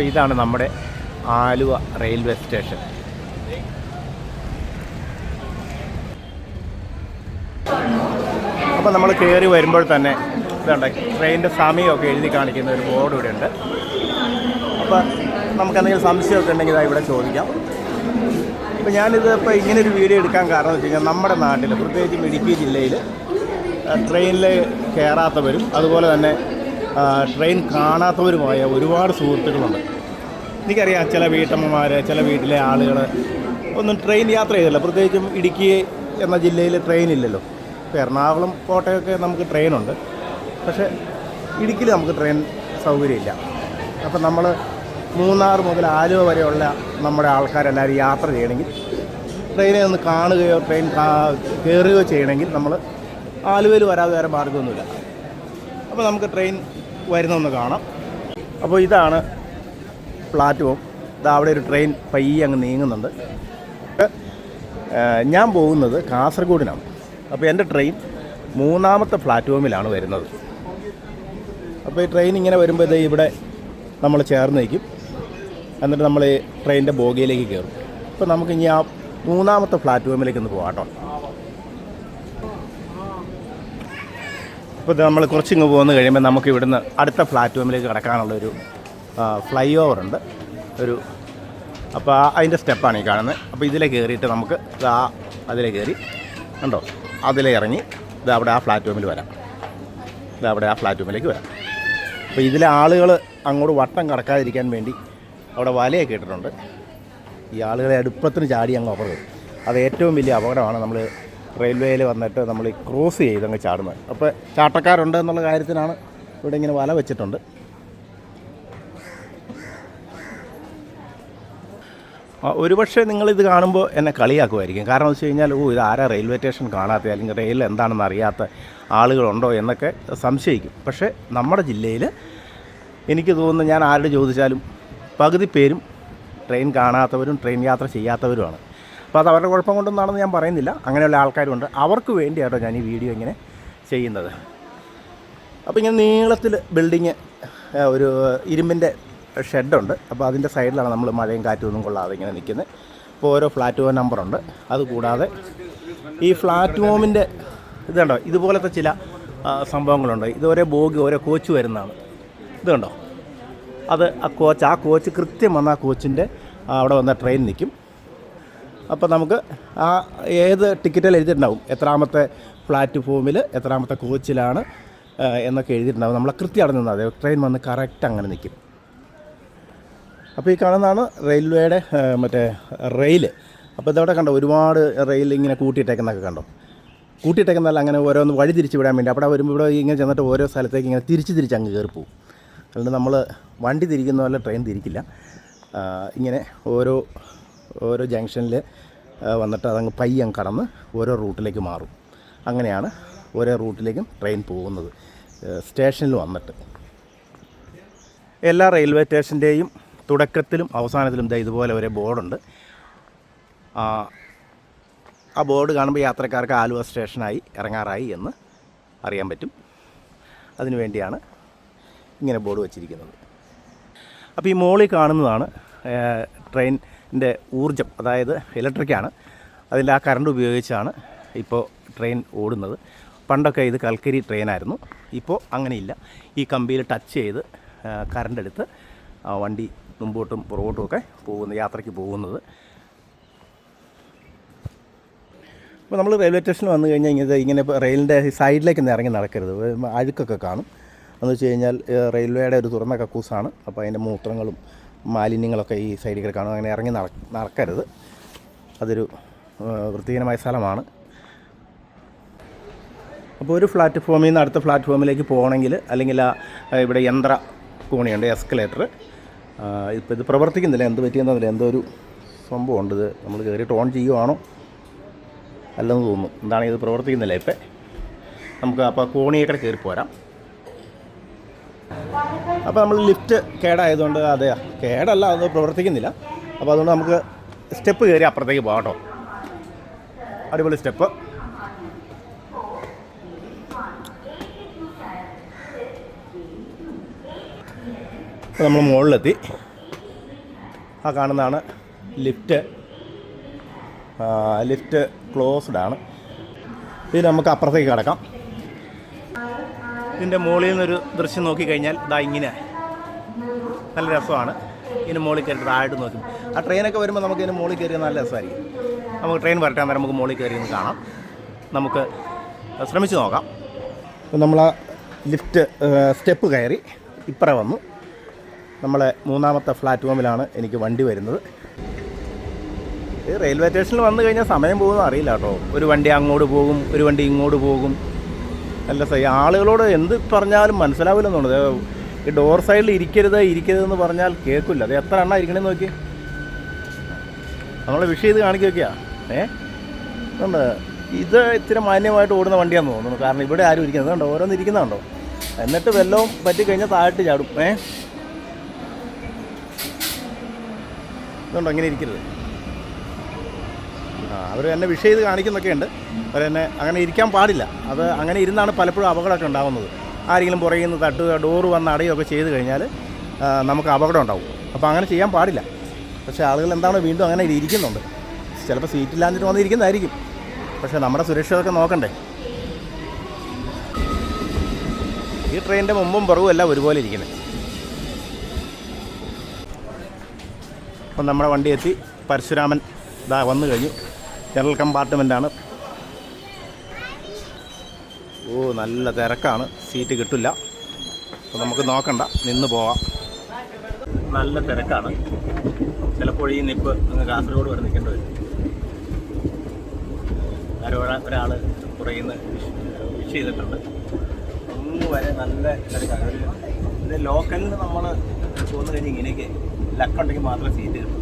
അപ്പോൾ ഇതാണ് നമ്മുടെ ആലുവ റെയിൽവേ സ്റ്റേഷൻ. അപ്പോൾ നമ്മൾ കയറി വരുമ്പോൾ തന്നെ ഇതുണ്ട് ട്രെയിനിന്റെ സമയമൊക്കെ എഴുതി കാണിക്കുന്ന ഒരു ബോർഡ് ഇവിടെ ഉണ്ട് അപ്പോൾ നമുക്കെന്തെങ്കിലും സംശയമൊക്കെ ഉണ്ടെങ്കിൽ ഇതാ ഇവിടെ ചോദിക്കാം. അപ്പോൾ ഞാനിത് ഇപ്പോൾ ഇങ്ങനെ ഒരു വീഡിയോ എടുക്കാൻ കാരണം എന്ന് വെച്ച് കഴിഞ്ഞാൽ നമ്മുടെ നാട്ടിൽ പ്രത്യേകിച്ചും ഇടുക്കി ജില്ലയിൽ ട്രെയിനിൽ കയറാത്തവരും അതുപോലെ തന്നെ ട്രെയിൻ കാണാത്തവരുമായ ഒരുപാട് സുഹൃത്തുക്കളുണ്ട്. എനിക്കറിയാം ചില വീട്ടമ്മമാർ ചില വീട്ടിലെ ആളുകൾ ഒന്നും ട്രെയിൻ യാത്ര ചെയ്തില്ല പ്രത്യേകിച്ചും ഇടുക്കി എന്ന ജില്ലയിൽ ട്രെയിൻ ഇല്ലല്ലോ. ഇപ്പോൾ എറണാകുളം കോട്ടയൊക്കെ നമുക്ക് ട്രെയിനുണ്ട് പക്ഷേ ഇടുക്കിയിൽ നമുക്ക് ട്രെയിൻ സൗകര്യമില്ല. അപ്പം നമ്മൾ മൂന്നാർ മുതൽ ആലുവ വരെയുള്ള നമ്മുടെ ആൾക്കാരെല്ലാവരും യാത്ര ചെയ്യണമെങ്കിൽ ട്രെയിനെ ഒന്ന് കാണുകയോ ട്രെയിൻ കയറുകയോ ചെയ്യണമെങ്കിൽ നമ്മൾ ആലുവയിൽ വരാതെ വേറെ മാർഗമൊന്നുമില്ല. അപ്പോൾ നമുക്ക് ട്രെയിൻ വരുന്നൊന്ന് കാണാം. അപ്പോൾ ഇതാണ് പ്ലാറ്റ്ഫോം. ഇതാ അവിടെ ഒരു ട്രെയിൻ പയ്യെ അങ്ങ് നീങ്ങുന്നുണ്ട്. ഞാൻ പോകുന്നത് കാസർഗോഡിനാണ്. അപ്പോൾ എന്റെ ട്രെയിൻ മൂന്നാമത്തെ പ്ലാറ്റ്ഫോമിലാണ് വരുന്നത്. അപ്പോൾ ഈ ട്രെയിൻ ഇങ്ങനെ വരുമ്പോൾ ഇവിടെ നമ്മൾ ചേർന്ന് നിൽക്കും. എന്നിട്ട് നമ്മൾ ട്രെയിനിന്റെ ബോഗിയിലേക്ക് കയറും. അപ്പോൾ നമുക്ക് ഇനി ആ മൂന്നാമത്തെ പ്ലാറ്റ്ഫോമിലേക്ക് ഒന്ന് പോകാം കേട്ടോ. ഇപ്പോൾ നമ്മൾ കുറച്ചിങ്ങ് പോകുന്ന കഴിയുമ്പോൾ നമുക്ക് ഇവിടുന്ന് അടുത്ത പ്ലാറ്റ്ഫോമിലേക്ക് കിടക്കാനുള്ളൊരു ഫ്ലൈ ഓവർ ഉണ്ട്. ഒരു അപ്പോൾ അതിന്റെ സ്റ്റെപ്പാണ് ഈ കാണുന്നത്. അപ്പോൾ ഇതിലെ കയറിയിട്ട് നമുക്ക് ആ അതിലെ കയറി ഉണ്ടോ അതിലെ ഇറങ്ങി ഇത് അവിടെ ആ പ്ലാറ്റ്ഫോമിൽ വരാം. ഇത് അവിടെ ആ പ്ലാറ്റ്ഫോമിലേക്ക് വരാം. അപ്പോൾ ഇതിലെ ആളുകൾ അങ്ങോട്ട് വട്ടം കടക്കാതിരിക്കാൻ വേണ്ടി അവിടെ വലയൊക്കെ ഇട്ടിട്ടുണ്ട്. ഈ ആളുകളെ അടുപ്പത്തിന് ചാടി അങ്ങ് അപകടം. അത് ഏറ്റവും വലിയ അപകടമാണ് നമ്മൾ റെയിൽവേയിൽ വന്നിട്ട് നമ്മൾ ഈ ക്രോസ് ചെയ്ത് അങ്ങ് ചാടുന്നത്. അപ്പോൾ ചാട്ടക്കാരുണ്ട് എന്നുള്ള കാര്യത്തിനാണ് ഇവിടെ ഇങ്ങനെ വല വെച്ചിട്ടുണ്ട്. ഒരുപക്ഷെ നിങ്ങളിത് കാണുമ്പോൾ എന്നെ കളിയാക്കുമായിരിക്കും. കാരണം എന്ന് വെച്ച് കഴിഞ്ഞാൽ ഓ ഇത് ആരാ റെയിൽവേ സ്റ്റേഷൻ കാണാത്ത അല്ലെങ്കിൽ റെയിൽ എന്താണെന്ന് അറിയാത്ത ആളുകളുണ്ടോ എന്നൊക്കെ സംശയിക്കും. പക്ഷേ നമ്മുടെ ജില്ലയിൽ എനിക്ക് തോന്നുന്നു ഞാൻ ആരോട് ചോദിച്ചാലും പകുതി പേരും ട്രെയിൻ കാണാത്തവരും ട്രെയിൻ യാത്ര ചെയ്യാത്തവരുമാണ്. അപ്പോൾ അത് അവരുടെ കുഴപ്പം കൊണ്ടൊന്നാണെന്ന് ഞാൻ പറയുന്നില്ല. അങ്ങനെയുള്ള ആൾക്കാരുണ്ട്. അവർക്ക് വേണ്ടിയാട്ടോ ഞാൻ ഈ വീഡിയോ ഇങ്ങനെ ചെയ്യുന്നത്. അപ്പോൾ ഇങ്ങനെ നീളത്തിൽ ബിൽഡിങ് ഒരു ഇരുമ്പിന്റെ ഷെഡുണ്ട്. അപ്പോൾ അതിന്റെ സൈഡിലാണ് നമ്മൾ മഴയും കാറ്റും ഒന്നും കൊള്ളാതെ ഇങ്ങനെ നിൽക്കുന്നത് ഇപ്പോൾ ഓരോ പ്ലാറ്റ്ഫോം നമ്പറുണ്ട് അതുകൂടാതെ ഈ പ്ലാറ്റ്ഫോമിന്റെ ഇത് കണ്ടോ ഇതുപോലത്തെ ചില സംഭവങ്ങളുണ്ട്. ഇത് ഓരോ ബോഗി ഓരോ കോച്ച് വരുന്നതാണ്. ഇത് കണ്ടോ അത് ആ കോച്ച് ആ കോച്ച് കൃത്യം വന്ന ആ കോച്ചിന്റെ അവിടെ വന്ന ട്രെയിൻ നിൽക്കും. അപ്പോൾ നമുക്ക് ആ ഏത് ടിക്കറ്റിൽ എഴുതിയിട്ടുണ്ടാവും? എത്രാമത്തെ പ്ലാറ്റ്ഫോമിൽ എത്രാമത്തെ കോച്ചിലാണ് എന്നൊക്കെ എഴുതിയിട്ടുണ്ടാവും. നമ്മളെ കൃത്യം അവിടെ നിന്നാൽ മതി ട്രെയിൻ വന്ന് കറക്റ്റ് അങ്ങനെ നിൽക്കും അപ്പോൾ ഈ കാണുന്നതാണ് റെയിൽവേയുടെ മറ്റേ റെയിൽ അപ്പോൾ ഇതവിടെ കണ്ടോ? ഒരുപാട് റെയിൽ ഇങ്ങനെ കൂട്ടിയിട്ടേക്കുന്നൊക്കെ കണ്ടോ? കൂട്ടിയിട്ടേക്കുന്നല്ല അങ്ങനെ ഓരോന്ന് വഴി തിരിച്ച് വിടാൻ വേണ്ടി. അവിടെ വരുമ്പോൾ ഇവിടെ ഇങ്ങനെ ചെന്നിട്ട് ഓരോ സ്ഥലത്തേക്ക് ഇങ്ങനെ തിരിച്ച് തിരിച്ച് അങ്ങ് കയറി പോകും അതുകൊണ്ട് നമ്മൾ വണ്ടി തിരിക്കുന്ന പോലെ ട്രെയിൻ തിരിക്കില്ല. ഇങ്ങനെ ഓരോ ഓരോ ജംഗ്ഷനിൽ വന്നിട്ട് അതങ്ങ് പയ്യം കടന്ന് ഓരോ റൂട്ടിലേക്ക് മാറും. അങ്ങനെയാണ് ഓരോ റൂട്ടിലേക്കും ട്രെയിൻ പോകുന്നത്. സ്റ്റേഷനിൽ വന്നിട്ട്. എല്ലാ റെയിൽവേ സ്റ്റേഷന്റെയും തുടക്കത്തിലും അവസാനത്തിലും ഇതാ ഇതുപോലെ ഒരു ബോർഡുണ്ട്. ആ ബോർഡ് കാണുമ്പോൾ യാത്രക്കാർക്ക് ആലുവ സ്റ്റേഷനായി ഇറങ്ങാറായി എന്ന് അറിയാൻ പറ്റും. അതിനു വേണ്ടിയാണ് ഇങ്ങനെ ബോർഡ് വച്ചിരിക്കുന്നത്. അപ്പോൾ ഈ മോളിൽ കാണുന്നതാണ് ട്രെയിനിന്റെ ഊർജം അതായത് ഇലക്ട്രിക്കാണ് അതിൽ ആ കറണ്ട് ഉപയോഗിച്ചാണ് ഇപ്പോൾ ട്രെയിൻ ഓടുന്നത്. പണ്ടൊക്കെ ഇത് കൽക്കരി ട്രെയിനായിരുന്നു ഇപ്പോൾ അങ്ങനെയില്ല. ഈ കമ്പിയിൽ ടച്ച് ചെയ്ത് കറണ്ട് എടുത്ത് വണ്ടി മുമ്പോട്ടും പുറകോട്ടും ഒക്കെ പോകുന്ന യാത്രയ്ക്ക് പോകുന്നത്. ഇപ്പോൾ നമ്മൾ റെയിൽവേ സ്റ്റേഷനിൽ വന്നു കഴിഞ്ഞാൽ ഇങ്ങനെ ഇങ്ങനെ റെയിലിന്റെ സൈഡിലേക്ക് ഒന്ന് ഇറങ്ങി നടക്കരുത്. അഴുക്കൊക്കെ കാണും. എന്ന് വെച്ച് കഴിഞ്ഞാൽ റെയിൽവേയുടെ ഒരു തുറന്ന കക്കൂസാണ്. അപ്പോൾ അതിന്റെ മൂത്രങ്ങളും മാലിന്യങ്ങളൊക്കെ ഈ സൈഡിൽ കൂടെ കാണും അങ്ങനെ ഇറങ്ങി നട നടക്കരുത്. അതൊരു വൃത്തിഹീനമായ സ്ഥലമാണ്. അപ്പോൾ ഒരു പ്ലാറ്റ്ഫോമിൽ നിന്ന് അടുത്ത പ്ലാറ്റ്ഫോമിലേക്ക് പോകണമെങ്കിൽ അല്ലെങ്കിൽ ആ ഇവിടെ യന്ത്ര കോണിയുണ്ട് എസ്കലേറ്റർ. ഇപ്പോൾ ഇത് പ്രവർത്തിക്കുന്നില്ല. എന്ത് പറ്റിയെന്നതില്ല എന്തോ ഒരു സംഭവമുണ്ട്. ഇത് നമ്മൾ കയറിയിട്ട് ഓൺ ചെയ്യുവാണോ? അല്ലെന്ന് തോന്നുന്നു. എന്താണ് ഇത് പ്രവർത്തിക്കുന്നില്ല ഇപ്പം. നമുക്ക് അപ്പോൾ കോണിയേക്കടെ കയറി പോരാം. അപ്പോൾ നമ്മൾ ലിഫ്റ്റ് കേടായതുകൊണ്ട് അതെ കേടല്ല അത് പ്രവർത്തിക്കുന്നില്ല. അപ്പോൾ അതുകൊണ്ട് നമുക്ക് സ്റ്റെപ്പ് കയറി അപ്പുറത്തേക്ക് പോകാം കേട്ടോ. അടിപൊളി സ്റ്റെപ്പ്. അപ്പോൾ നമ്മൾ മുകളിലെത്തി. ആ കാണുന്നതാണ് ലിഫ്റ്റ്. ലിഫ്റ്റ് ക്ലോസ്ഡ് ആണ്. ഇത് നമുക്ക് അപ്പുറത്തേക്ക് കിടക്കാം. ഇതിന്റെ മുകളിൽ നിന്നൊരു ദൃശ്യം നോക്കിക്കഴിഞ്ഞാൽ ഇതാ ഇങ്ങനെ. നല്ല രസമാണ്. ഇതിന് മുകളിൽ കയറി താഴോട്ട് നോക്കും. ആ ട്രെയിനൊക്കെ വരുമ്പോൾ നമുക്ക് ഇതിന് മുകളിൽ കയറിയാൽ നല്ല രസമായിരിക്കും. നമുക്ക് ട്രെയിൻ വരട്ടാൻ നേരം നമുക്ക് മുകളിൽ കയറി കാണാം. നമുക്ക് ശ്രമിച്ചു നോക്കാം. നമ്മൾ ആ ലിഫ്റ്റ് സ്റ്റെപ്പ് കയറി. ഇപ്പറ വന്നു. നമ്മളെ മൂന്നാമത്തെ പ്ലാറ്റ്ഫോമിലാണ് എനിക്ക് വണ്ടി വരുന്നത്. റെയിൽവേ സ്റ്റേഷനിൽ വന്നു കഴിഞ്ഞാൽ സമയം പോകുമെന്ന് അറിയില്ല കേട്ടോ. ഒരു വണ്ടി അങ്ങോട്ട് പോകും ഒരു വണ്ടി ഇങ്ങോട്ട് പോകും. നല്ല സൈ ആളുകളോട് എന്ത് പറഞ്ഞാലും മനസ്സിലാവില്ലെന്നുണ്ട് ഈ ഡോർ സൈഡിൽ ഇരിക്കരുത് ഇരിക്കരുതെന്ന് പറഞ്ഞാൽ കേൾക്കില്ല അത് എത്ര എണ്ണ ഇരിക്കണമെന്ന് നോക്കി. നമ്മളെ വിഷ് ചെയ്ത് കാണിക്കുകയൊക്കെയാ ഏ? അതുകൊണ്ട് ഇത് ഇത്തിരി മാന്യമായിട്ട് ഓടുന്ന വണ്ടിയാണെന്ന് തോന്നുന്നു. കാരണം ഇവിടെ ആരും ഇരിക്കുന്നത്. കണ്ടോ ഓരോന്ന് ഇരിക്കുന്നുണ്ടോ? എന്നിട്ട് വെല്ലവും പറ്റിക്കഴിഞ്ഞാൽ താഴ്ത്തി ചാടും. ഏ? ഇതുണ്ടോ? അങ്ങനെ ഇരിക്കരുത്. ആ അവർ എന്നെ വിഷ് ചെയ്ത് കാണിക്കുന്നൊക്കെ ഉണ്ട് അവർ തന്നെ അങ്ങനെ ഇരിക്കാൻ പാടില്ല. അത് അങ്ങനെ ഇരുന്നാണ് പലപ്പോഴും അപകടമൊക്കെ ഉണ്ടാകുന്നത്. ആരെങ്കിലും പുറകിൽ നിന്ന് തട്ടുക ഡോറ് വന്ന് അടയുകയൊക്കെ ചെയ്ത് കഴിഞ്ഞാൽ നമുക്ക് അപകടം ഉണ്ടാവും. അപ്പോൾ അങ്ങനെ ചെയ്യാൻ പാടില്ല. പക്ഷേ ആളുകൾ എന്താണ് വീണ്ടും അങ്ങനെ ഇരിക്കുന്നുണ്ട്. ചിലപ്പോൾ സീറ്റില്ലാഞ്ഞിട്ട് വന്നിരിക്കുന്നതായിരിക്കും. പക്ഷേ നമ്മുടെ സുരക്ഷിതൊക്കെ നോക്കണ്ടേ? ഈ ട്രെയിനിന്റെ മുമ്പും പുറവും എല്ലാം ഒരുപോലെ ഇരിക്കുന്നത് അപ്പം നമ്മുടെ വണ്ടി എത്തി. പരശുരാമൻ ഇതാ വന്നു കഴിഞ്ഞു. ജനറൽ കമ്പാർട്ട്മെന്റാണ് ഓ നല്ല തിരക്കാണ്. സീറ്റ് കിട്ടില്ല. അപ്പോൾ നമുക്ക് നോക്കണ്ട. നിന്ന് പോവാം. നല്ല തിരക്കാണ്. ചിലപ്പോൾ ഈ നിപ്പ് അങ്ങ് കാസർഗോഡ് വരെ നിൽക്കേണ്ടി വരും. ആരോ ഒരാൾ നിന്ന് വിഷ് ചെയ്തിട്ടുണ്ട്. അങ്ങ് വരെ നല്ല തിരക്കാണ്. ഇത് ലോക്കലിൽ നമ്മൾ പോകുന്ന കഴിഞ്ഞാൽ ഇങ്ങനെയൊക്കെ. ലക്കുണ്ടെങ്കിൽ മാത്രമേ സീറ്റ് കിട്ടും.